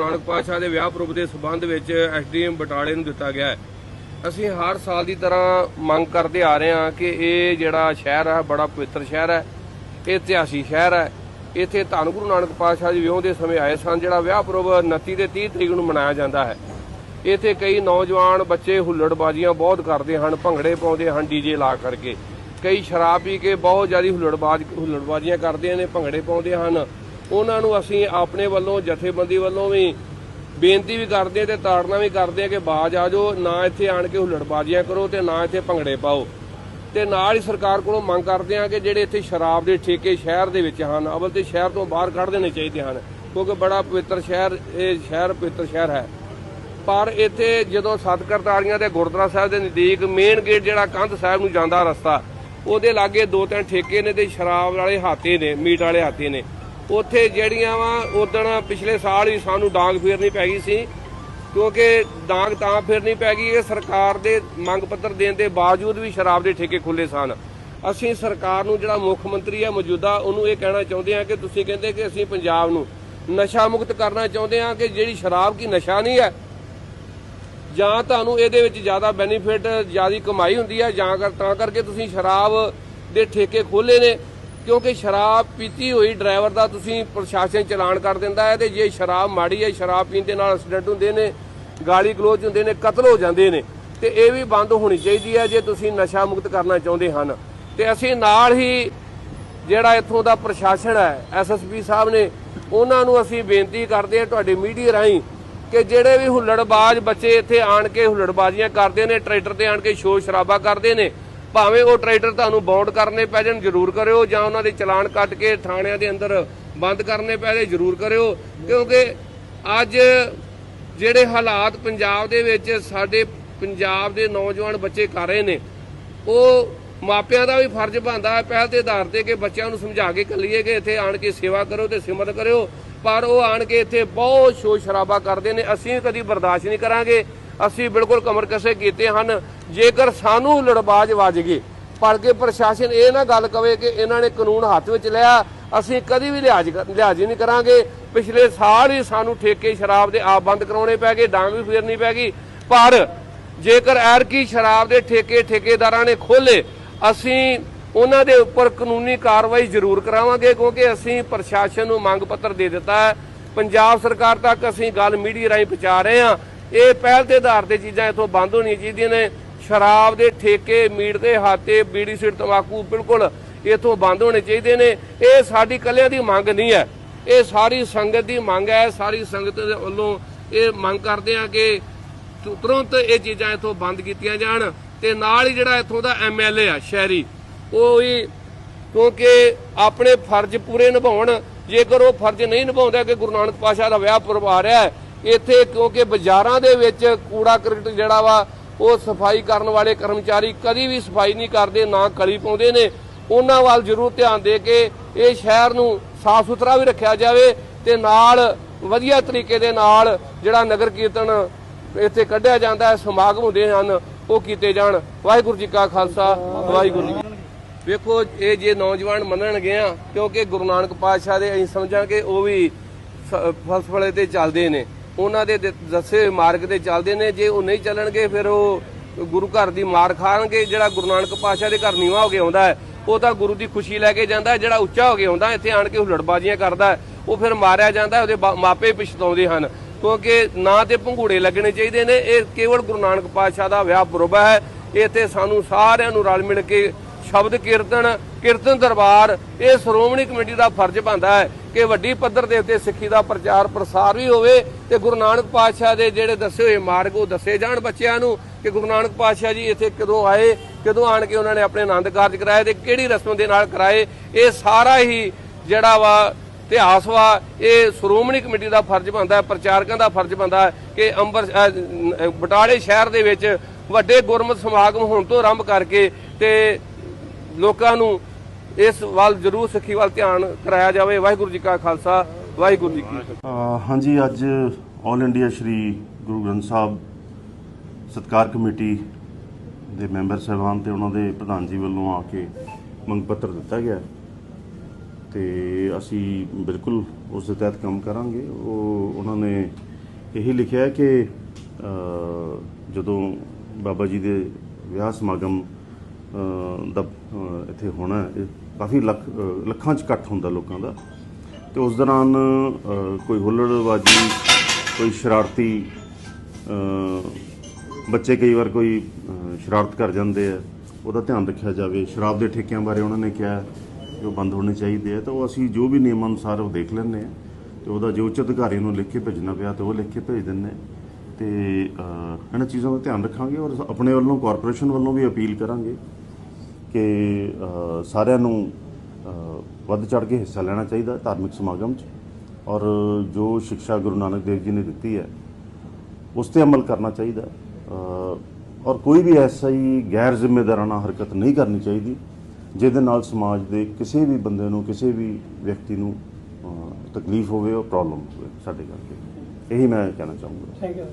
ਨਾਨਕ ਪਾਤਸ਼ਾਹ ਦੇ ਵਿਆਹ ਪੁਰਬ ਦੇ ਸਬੰਧ ਵਿੱਚ ਐਸਡੀਐਮ ਬਟਾਲੇ ਨੂੰ ਦਿੱਤਾ ਗਿਆ ਹੈ। ਅਸੀਂ ਹਰ ਸਾਲ ਦੀ ਤਰ੍ਹਾਂ ਮੰਗ ਕਰਦੇ ਆ ਰਹੇ ਹਾਂ ਕਿ ਇਹ ਜਿਹੜਾ ਸ਼ਹਿਰ ਹੈ, ਬੜਾ ਪਵਿੱਤਰ ਸ਼ਹਿਰ ਹੈ, ਇਹ ਇਤਿਹਾਸੀ ਸ਼ਹਿਰ ਹੈ। ਇੱਥੇ ਧੰਨ ਗੁਰੂ ਨਾਨਕ ਪਾਤਸ਼ਾਹ ਜੀ ਵਿਆਹ ਦੇ ਸਮੇਂ ਆਏ ਸਨ, ਜਿਹੜਾ ਵਿਆਹ ਪੁਰਬ 29 ਤੇ 30 ਤਰੀਕ ਨੂੰ ਮਨਾਇਆ ਜਾਂਦਾ ਹੈ। ਇੱਥੇ ਕਈ ਨੌਜਵਾਨ ਬੱਚੇ ਹੁੱਲੜਬਾਜ਼ੀਆਂ ਬਹੁਤ ਕਰਦੇ ਹਨ, ਭੰਗੜੇ ਪਾਉਂਦੇ ਹਨ ਡੀਜੇ ਲਾ ਕਰਕੇ। ਕਈ ਸ਼ਰਾਬ ਪੀ ਕੇ ਬਹੁਤ ਜ਼ਿਆਦਾ ਹੁੱਲੜਬਾਜ਼ ਹੁੱਲੜਬਾਜ਼ੀਆਂ ਕਰਦੇ ਨੇ, ਭੰਗੜੇ ਪਾਉਂਦੇ ਹਨ। ਉਹਨਾਂ ਨੂੰ ਅਸੀਂ ਆਪਣੇ ਵੱਲੋਂ, ਜਥੇਬੰਦੀ ਵੱਲੋਂ ਵੀ ਬੇਨਤੀ ਵੀ ਕਰਦੇ ਤੇ ਤਾੜਨਾ ਵੀ ਕਰਦੇ ਆ ਕਿ ਬਾਜ ਆ ਜਾਓ, ਨਾ ਇੱਥੇ ਆਣ ਕੇ ਹੁੱਲੜਬਾਜ਼ੀਆਂ ਕਰੋ ਤੇ ਨਾ ਇੱਥੇ ਭੰਗੜੇ ਪਾਓ। ਤੇ ਨਾਲ ਹੀ ਸਰਕਾਰ ਕੋਲੋਂ ਮੰਗ ਕਰਦੇ ਆ ਕਿ ਜਿਹੜੇ ਇੱਥੇ ਸ਼ਰਾਬ ਦੇ ਠੇਕੇ ਸ਼ਹਿਰ ਦੇ ਵਿੱਚ ਹਨ, ਅਵਲ ਤੇ ਸ਼ਹਿਰ ਤੋਂ ਬਾਹਰ ਕੱਢ ਦੇਣੇ ਚਾਹੀਦੇ ਹਨ, ਕਿਉਂਕਿ ਬੜਾ ਪਵਿੱਤਰ ਸ਼ਹਿਰ, ਇਹ ਸ਼ਹਿਰ ਪਵਿੱਤਰ ਸ਼ਹਿਰ ਹੈ। ਪਰ ਇੱਥੇ ਜਦੋਂ ਸੱਤ ਕਰਤਾਰੀਆਂ ਦੇ ਗੁਰਦੁਆਰਾ ਸਾਹਿਬ ਦੇ ਨਜ਼ਦੀਕ ਮੇਨ ਗੇਟ ਜਿਹੜਾ ਕੰਧ ਸਾਹਿਬ ਨੂੰ ਜਾਂਦਾ ਰਸਤਾ, ਉਹਦੇ ਲਾਗੇ ਦੋ ਤਿੰਨ ਠੇਕੇ ਨੇ ਤੇ ਸ਼ਰਾਬ ਵਾਲੇ ਹਾਤੇ ਨੇ, ਮੀਟ ਵਾਲੇ ਹਾਤੇ ਨੇ। ਉੱਥੇ ਜਿਹੜੀਆਂ ਵਾ ਉਦਣ ਪਿਛਲੇ ਸਾਲ ਹੀ ਸਾਨੂੰ ਡਾਂਗ ਫੇਰਨੀ ਪੈ ਗਈ ਸੀ। ਕਿਉਂਕਿ ਡਾਂਗ ਤਾਂ ਫੇਰਨੀ ਪੈ ਗਈ, ਇਹ ਸਰਕਾਰ ਦੇ ਮੰਗ ਪੱਤਰ ਦੇਣ ਦੇ ਬਾਵਜੂਦ ਵੀ ਸ਼ਰਾਬ ਦੇ ਠੇਕੇ ਖੁੱਲੇ ਸਨ। ਅਸੀਂ ਸਰਕਾਰ ਨੂੰ ਜਿਹੜਾ ਮੁੱਖ ਮੰਤਰੀ ਹੈ ਮੌਜੂਦਾ, ਉਹਨੂੰ ਇਹ ਕਹਿਣਾ ਚਾਹੁੰਦੇ ਹਾਂ ਕਿ ਤੁਸੀਂ ਕਹਿੰਦੇ ਕਿ ਅਸੀਂ ਪੰਜਾਬ ਨੂੰ ਨਸ਼ਾ ਮੁਕਤ ਕਰਨਾ ਚਾਹੁੰਦੇ ਹਾਂ ਕਿ ਜਿਹੜੀ ਸ਼ਰਾਬ ਕੀ ਨਸ਼ਾ ਨਹੀਂ ਹੈ, ਜਾਂ ਤੁਹਾਨੂੰ ਇਹਦੇ ਵਿੱਚ ਜ਼ਿਆਦਾ ਬੈਨੀਫਿਟ ਜ਼ਿਆਦਾ ਕਮਾਈ ਹੁੰਦੀ ਹੈ, ਜਾਂ ਕਰ ਤਾਂ ਕਰਕੇ ਤੁਸੀਂ ਸ਼ਰਾਬ ਦੇ ਠੇਕੇ ਖੋਲੇ ਨੇ ਕਿਉਂਕਿ ਸ਼ਰਾਬ ਪੀਤੀ ਹੋਈ ਡਰਾਈਵਰ ਦਾ ਤੁਸੀਂ ਪ੍ਰਸ਼ਾਸਨ ਚਲਾਨ ਕਰ ਦਿੰਦਾ ਹੈ ਤੇ ਜੇ ਸ਼ਰਾਬ ਮਾੜੀ ਹੈ, ਸ਼ਰਾਬ ਪੀਣ ਦੇ ਨਾਲ ਐਕਸੀਡੈਂਟ ਹੁੰਦੇ ਨੇ, ਗਾਲੀ ਗਲੋਚ ਹੁੰਦੇ ਨੇ, ਕਤਲ ਹੋ ਜਾਂਦੇ ਨੇ, ਤੇ ਇਹ ਵੀ ਬੰਦ ਹੋਣੀ ਚਾਹੀਦੀ ਹੈ ਜੇ ਤੁਸੀਂ ਨਸ਼ਾ ਮੁਕਤ ਕਰਨਾ ਚਾਹੁੰਦੇ ਹਨ। ਤੇ ਅਸੀਂ ਨਾਲ ਹੀ ਜਿਹੜਾ ਇੱਥੋਂ ਦਾ ਪ੍ਰਸ਼ਾਸਨ ਹੈ ਐਸਐਸਪੀ ਸਾਹਿਬ ਨੇ, ਉਹਨਾਂ ਨੂੰ ਅਸੀਂ ਬੇਨਤੀ ਕਰਦੇ ਹਾਂ ਤੁਹਾਡੇ ਮੀਡੀਆ ਰਾਹੀਂ ਕਿ ਜਿਹੜੇ ਵੀ ਹੁੱਲੜਬਾਜ਼ ਬੱਚੇ ਇੱਥੇ ਆਣ ਕੇ ਹੁੱਲੜਬਾਜ਼ੀਆਂ ਕਰਦੇ ਨੇ, ਟਰੈਕਟਰ ਤੇ ਆਣ ਕੇ ਸ਼ੋਰ ਸ਼ਰਾਬਾ ਕਰਦੇ ਨੇ ਭਾਵੇਂ ਉਹ ਟਰੈਕਟਰ ਤੁਹਾਨੂੰ ਬਾਉਂਡ ਕਰਨੇ ਪੈ ਜਾਣ, ਜ਼ਰੂਰ ਕਰਿਓ, ਜਾਂ ਉਹਨਾਂ ਦੇ ਚਲਾਨ ਕੱਟ ਕੇ ਥਾਣਿਆਂ ਦੇ ਅੰਦਰ ਬੰਦ ਕਰਨੇ ਪੈ ਜਾਣ, ਜ਼ਰੂਰ ਕਰਿਓ। ਕਿਉਂਕਿ ਅੱਜ ਜਿਹੜੇ ਹਾਲਾਤ ਪੰਜਾਬ ਦੇ ਵਿੱਚ ਸਾਡੇ ਪੰਜਾਬ ਦੇ ਨੌਜਵਾਨ ਬੱਚੇ ਕਰ ਰਹੇ ਨੇ, ਉਹ ਮਾਪਿਆਂ ਦਾ ਵੀ ਫਰਜ਼ ਬਣਦਾ ਹੈ, ਪਹਿਲ ਦੇ ਆਧਾਰ ਤੇ ਕਿ ਬੱਚਿਆਂ ਨੂੰ ਸਮਝਾ ਕੇ ਕੱਲੀਏ ਕਿ ਇੱਥੇ ਆਣ ਕੇ ਸੇਵਾ ਕਰੋ ਤੇ ਸਿਮਰਤ ਕਰਿਓ। ਪਰ ਉਹ ਆਣ ਕੇ ਇੱਥੇ ਬਹੁਤ ਸ਼ੋਰ ਸ਼ਰਾਬਾ ਕਰਦੇ ਨੇ, ਅਸੀਂ ਵੀ ਕਦੀ ਬਰਦਾਸ਼ਤ ਨਹੀਂ ਕਰਾਂਗੇ। ਅਸੀਂ ਬਿਲਕੁਲ ਕਮਰ ਕਸੇ ਕੀਤੇ ਹਨ। ਜੇਕਰ ਸਾਨੂੰ ਲੜਬਾਜ ਵੱਜ ਗਏ, ਪਰ ਕਿ ਪ੍ਰਸ਼ਾਸਨ ਇਹ ਨਾ ਗੱਲ ਕਵੇ ਕਿ ਇਹਨਾਂ ਨੇ ਕਾਨੂੰਨ ਹੱਥ ਵਿੱਚ ਲਿਆ, ਅਸੀਂ ਕਦੀ ਵੀ ਲਿਹਾਜ਼ ਲਿਹਾਜ਼ ਨਹੀਂ ਕਰਾਂਗੇ। ਪਿਛਲੇ ਸਾਲ ਹੀ ਸਾਨੂੰ ਠੇਕੇ ਸ਼ਰਾਬ ਦੇ ਆਪ ਬੰਦ ਕਰਾਉਣੇ ਪੈ ਗਏ, ਡਾਂਗ ਵੀ ਫੇਰਨੀ ਪੈ ਗਈ। ਪਰ ਜੇਕਰ ਐਰਕੀ ਸ਼ਰਾਬ ਦੇ ਠੇਕੇ ਠੇਕੇਦਾਰਾਂ ਨੇ ਖੋਲੇ ਅਸੀਂ ਉਹਨਾਂ ਦੇ ਉੱਪਰ ਕਾਨੂੰਨੀ ਕਾਰਵਾਈ ਜ਼ਰੂਰ ਕਰਾਵਾਂਗੇ, ਕਿਉਂਕਿ ਅਸੀਂ ਪ੍ਰਸ਼ਾਸਨ ਨੂੰ ਮੰਗ ਪੱਤਰ ਦੇ ਦਿੱਤਾ ਹੈ। ਪੰਜਾਬ ਸਰਕਾਰ ਤੱਕ ਅਸੀਂ ਗੱਲ ਮੀਡੀਆ ਰਾਹੀਂ ਪਹੁੰਚਾ ਰਹੇ ਹਾਂ। ਇਹ ਪਹਿਲ ਦੇ ਆਧਾਰ ਤੇ ਚੀਜ਼ਾਂ ਇੱਥੋਂ ਬੰਦ ਹੋਣੀਆਂ ਚਾਹੀਦੀਆਂ ਨੇ। ਸ਼ਰਾਬ ਦੇ ਠੇਕੇ, ਮੀਟ ਦੇ ਹਾਤੇ, ਬੀੜੀ ਸਿਰ ਤਮਾਕੂ ਬਿਲਕੁਲ ਇੱਥੋਂ ਬੰਦ ਹੋਣੇ ਚਾਹੀਦੇ ਨੇ। ਇਹ ਸਾਡੀ ਕੱਲਿਆਂ ਦੀ ਮੰਗ ਨਹੀਂ ਹੈ। ਇਹ ਸਾਰੀ ਸੰਗਤ ਦੀ ਮੰਗ ਹੈ। ਸਾਰੀ ਸੰਗਤ ਦੇ ਵੱਲੋਂ ਇਹ ਮੰਗ ਕਰਦੇ ਆ ਕਿ ਤੁਰੰਤ ਇਹ ਚੀਜ਼ਾਂ ਇੱਥੋਂ ਬੰਦ ਕੀਤੀਆਂ ਜਾਣ ਤੇ ਨਾਲ ਹੀ ਜਿਹੜਾ ਇੱਥੋਂ ਦਾ ਐਮਐਲਏ ਆ, ਸ਼ਹਿਰੀ, ਉਹ ਵੀ ਕਿਉਂਕਿ ਆਪਣੇ ਫਰਜ਼ ਪੂਰੇ ਨਿਭਾਉਣ। ਜੇਕਰ ਉਹ ਫਰਜ਼ ਨਹੀਂ ਨਿਭਾਉਂਦਾ ਕਿ ਗੁਰੂ ਨਾਨਕ ਪਾਸ਼ਾ ਦਾ ਵਿਆਹ ਪੁਰਬ ਰਿਹਾ ਹੈ ਇੱਥੇ ਕਿਉਂਕਿ ਬਾਜ਼ਾਰਾਂ ਦੇ ਵਿੱਚ ਕੂੜਾ ਕਰਕਟ ਜਿਹੜਾ ਵਾ, ਉਹ ਸਫ਼ਾਈ ਕਰਨ ਵਾਲੇ ਕਰਮਚਾਰੀ ਕਦੀ ਵੀ ਸਫ਼ਾਈ ਨਹੀਂ ਕਰਦੇ, ਨਾ ਕਲੀ ਪਾਉਂਦੇ ਨੇ। ਉਹਨਾਂ ਵੱਲ ਜ਼ਰੂਰ ਧਿਆਨ ਦੇ ਕੇ ਇਹ ਸ਼ਹਿਰ ਨੂੰ ਸਾਫ਼ ਸੁਥਰਾ ਵੀ ਰੱਖਿਆ ਜਾਵੇ ਤੇ ਨਾਲ ਵਧੀਆ ਤਰੀਕੇ ਦੇ ਨਾਲ ਜਿਹੜਾ ਨਗਰ ਕੀਰਤਨ ਇੱਥੇ ਕੱਢਿਆ ਜਾਂਦਾ ਹੈ, ਸਮਾਗਮ ਹੁੰਦੇ ਹਨ, ਉਹ ਕੀਤੇ ਜਾਣ। ਵਾਹਿਗੁਰੂ ਜੀ ਕਾ ਖਾਲਸਾ, ਵਾਹਿਗੁਰੂ ਜੀ ਕੀ ਵੇਖੋ, ਇਹ ਜੇ ਨੌਜਵਾਨ ਮੰਨਣਗੇ ਆ, ਕਿਉਂਕਿ ਗੁਰੂ ਨਾਨਕ ਪਾਤਸ਼ਾਹ ਦੇ ਅਸੀਂ ਸਮਝਾਂਗੇ, ਉਹ ਵੀ ਸ- ਫਲਸਫਲੇ ਤੇ ਚੱਲਦੇ ਨੇ। ਉਹਨਾਂ ਦੇ ਦੱਸੇ ਮਾਰਗ ਤੇ ਚੱਲਦੇ ਨੇ। ਜੇ ਉਹ ਨਹੀਂ ਚੱਲਣਗੇ, ਫਿਰ ਉਹ ਗੁਰੂ ਘਰ ਦੀ ਮਾਰ ਖਾਣਗੇ। ਜਿਹੜਾ ਗੁਰੂ ਨਾਨਕ ਪਾਤਸ਼ਾਹ ਦੇ ਘਰ ਨੀਵਾ ਹੋ ਕੇ ਆਉਂਦਾ ਹੈ, ਉਹ ਤਾਂ ਗੁਰੂ ਦੀ ਖੁਸ਼ੀ ਲੈ ਕੇ ਜਾਂਦਾ ਜਿਹੜਾ ਉੱਚਾ ਹੋ ਕੇ ਆਉਂਦਾ ਇੱਥੇ ਆਣ ਕੇ ਹੁਲੜਬਾਜ਼ੀਆਂ ਕਰਦਾ ਉਹ ਫਿਰ ਮਾਰਿਆ ਜਾਂਦਾ ਉਹਦੇ ਬਾ- ਮਾਪੇ ਪਛਤਾਉਂਦੇ ਹਨ। ਕਿਉਂਕਿ ਨਾ ਤੇ ਭੰਗੂੜੇ ਲੱਗਣੇ ਚਾਹੀਦੇ ਨੇ। ਇਹ ਕੇਵਲ ਗੁਰੂ ਨਾਨਕ ਪਾਤਸ਼ਾਹ ਦਾ ਵਿਆਹ ਬਰੋਬਾ ਹੈ। ਇੱਥੇ ਸਾਨੂੰ ਸਾਰਿਆਂ ਨੂੰ ਰਲ ਮਿਲ ਕੇ ਸ਼ਬਦ ਕੀਰਤਨ ਕੀਰਤਨ ਦਰਬਾਰ, ਇਹ ਸ਼੍ਰੋਮਣੀ ਕਮੇਟੀ ਦਾ ਫਰਜ਼ ਬਣਦਾ ਹੈ ਕਿ ਵੱਡੀ ਪੱਧਰ ਦੇ ਉੱਤੇ ਸਿੱਖੀ ਦਾ ਪ੍ਰਚਾਰ ਪ੍ਰਸਾਰ ਵੀ ਹੋਵੇ ਤੇ ਗੁਰੂ ਨਾਨਕ ਪਾਤਸ਼ਾਹ ਦੇ ਜਿਹੜੇ ਦੱਸੇ ਹੋਏ ਮਾਰਗ ਉਹ ਦੱਸੇ ਜਾਣ ਬੱਚਿਆਂ ਨੂੰ ਕਿ ਗੁਰੂ ਨਾਨਕ ਪਾਤਸ਼ਾਹ ਜੀ ਇੱਥੇ ਕਦੋਂ ਆਏ, ਕਦੋਂ ਆਣ ਕੇ ਉਹਨਾਂ ਨੇ ਆਪਣੇ ਆਨੰਦ ਕਾਰਜ ਕਰਾਏ ਤੇ ਕਿਹੜੀ ਰਸਮ ਦੇ ਨਾਲ ਕਰਾਏ, ਇਹ ਸਾਰਾ ਹੀ ਜਿਹੜਾ ਵਾ ਇਤਿਹਾਸ ਵਾ, ਇਹ ਸ਼੍ਰੋਮਣੀ ਕਮੇਟੀ ਦਾ ਫਰਜ਼ ਬਣਦਾ ਹੈ, ਪ੍ਰਚਾਰਕਾਂ ਦਾ ਫਰਜ਼ ਬਣਦਾ ਹੈ ਕਿ ਅੰਬਰ ਬਟਾਲੇ ਸ਼ਹਿਰ ਦੇ ਵਿੱਚ ਵੱਡੇ ਗੁਰਮਤ ਸਮਾਗਮ ਹੋਣ ਤੋਂ ਆਰੰਭ ਕਰਕੇ ਤੇ ਲੋਕਾਂ ਨੂੰ ਇਸ ਵੱਲ ਜ਼ਰੂਰ ਸਿੱਖੀ ਵੱਲ ਧਿਆਨ ਕਰਾਇਆ ਜਾਵੇ। ਵਾਹਿਗੁਰੂ ਜੀ ਕਾ ਖਾਲਸਾ, ਵਾਹਿਗੁਰੂ ਜੀ ਕੀ ਹਾਂਜੀ, ਅੱਜ ਆਲ ਇੰਡੀਆ ਸ਼੍ਰੀ ਗੁਰੂ ਗ੍ਰੰਥ ਸਾਹਿਬ ਸਤਕਾਰ ਕਮੇਟੀ ਦੇ ਮੈਂਬਰ ਸਾਹਿਬਾਨ ਤੇ ਉਹਨਾਂ ਦੇ ਪ੍ਰਧਾਨ ਜੀ ਵੱਲੋਂ ਆ ਕੇ ਮੰਗ ਪੱਤਰ ਦਿੱਤਾ ਗਿਆ। ਤੇ ਅਸੀਂ ਬਿਲਕੁਲ ਉਸ ਦੇ ਤਹਿਤ ਕੰਮ ਕਰਾਂਗੇ। ਉਹ, ਉਹਨਾਂ ਨੇ ਇਹੀ ਲਿਖਿਆ ਕਿ ਜਦੋਂ ਬਾਬਾ ਜੀ ਦੇ ਵਿਆਹ ਸਮਾਗਮ ਦਾ ਇੱਥੇ ਹੋਣਾ ਇਹ ਕਾਫੀ ਲੱਖ ਲੱਖਾਂ ਚ ਇਕੱਠ ਹੁੰਦਾ ਲੋਕਾਂ ਦਾ। ਤੇ ਉਸ ਦੌਰਾਨ ਕੋਈ ਹੁੱਲੜਬਾਜੀ, ਕੋਈ ਸ਼ਰਾਰਤੀ ਬੱਚੇ ਕਈ ਵਾਰ ਕੋਈ ਸ਼ਰਾਰਤ ਕਰ ਜਾਂਦੇ ਆ। ਉਹਦਾ ਧਿਆਨ ਰੱਖਿਆ ਜਾਵੇ। ਸ਼ਰਾਬ ਦੇ ਠੇਕਿਆਂ ਬਾਰੇ ਉਹਨਾਂ ਨੇ ਕਿਹਾ ਕਿ ਉਹ ਬੰਦ ਹੋਣੇ ਚਾਹੀਦੇ ਆ। ਤਾਂ ਉਹ ਅਸੀਂ ਜੋ ਵੀ ਨਿਯਮ ਅਨੁਸਾਰ ਉਹ ਦੇਖ ਲੈਂਦੇ ਆ। ਤੇ ਉਹਦਾ ਜੋ ਉੱਚ ਅਧਿਕਾਰੀ ਨੂੰ ਲਿਖ ਕੇ ਭੇਜਣਾ ਪਿਆ, ਤੇ ਉਹ ਲਿਖ ਕੇ ਭੇਜ ਦਿੰਦੇ ਆ। ਤੇ ਇਹਨਾਂ ਚੀਜ਼ਾਂ ਦਾ ਧਿਆਨ ਰੱਖਾਂਗੇ ਔਰ ਆਪਣੇ ਵੱਲੋਂ ਕਾਰਪੋਰੇਸ਼ਨ ਵੱਲੋਂ ਵੀ ਅਪੀਲ ਕਰਾਂਗੇ। ਕਿ ਸਾਰਿਆਂ ਨੂੰ ਵੱਧ ਚੜ ਕੇ ਹਿੱਸਾ ਲੈਣਾ ਚਾਹੀਦਾ ਧਾਰਮਿਕ ਸਮਾਗਮ 'ਚ। ਔਰ ਜੋ ਸਿੱਖਿਆ ਗੁਰੂ ਨਾਨਕ ਦੇਵ ਜੀ ਨੇ ਦਿੱਤੀ ਹੈ, ਉਸ ਤੇ ਅਮਲ ਕਰਨਾ ਚਾਹੀਦਾ। ਔਰ ਕੋਈ ਵੀ ਐਸਾ ਹੀ ਗੈਰ ਜ਼ਿੰਮੇਦਾਰਾਨਾ ਹਰਕਤ ਨਹੀਂ ਕਰਨੀ ਚਾਹੀਦੀ, ਜਿਹਦੇ ਨਾਲ ਸਮਾਜ ਦੇ ਕਿਸੇ ਵੀ ਬੰਦੇ ਨੂੰ, ਕਿਸੇ ਵੀ ਵਿਅਕਤੀ ਨੂੰ ਤਕਲੀਫ ਹੋਵੇ ਔਰ ਪ੍ਰੋਬਲਮ ਹੋਵੇ, ਸਾਡੇ ਕਰਕੇ। ਇਹੀ ਮੈਂ ਕਹਿਣਾ ਚਾਹੂੰਗਾ। Thank you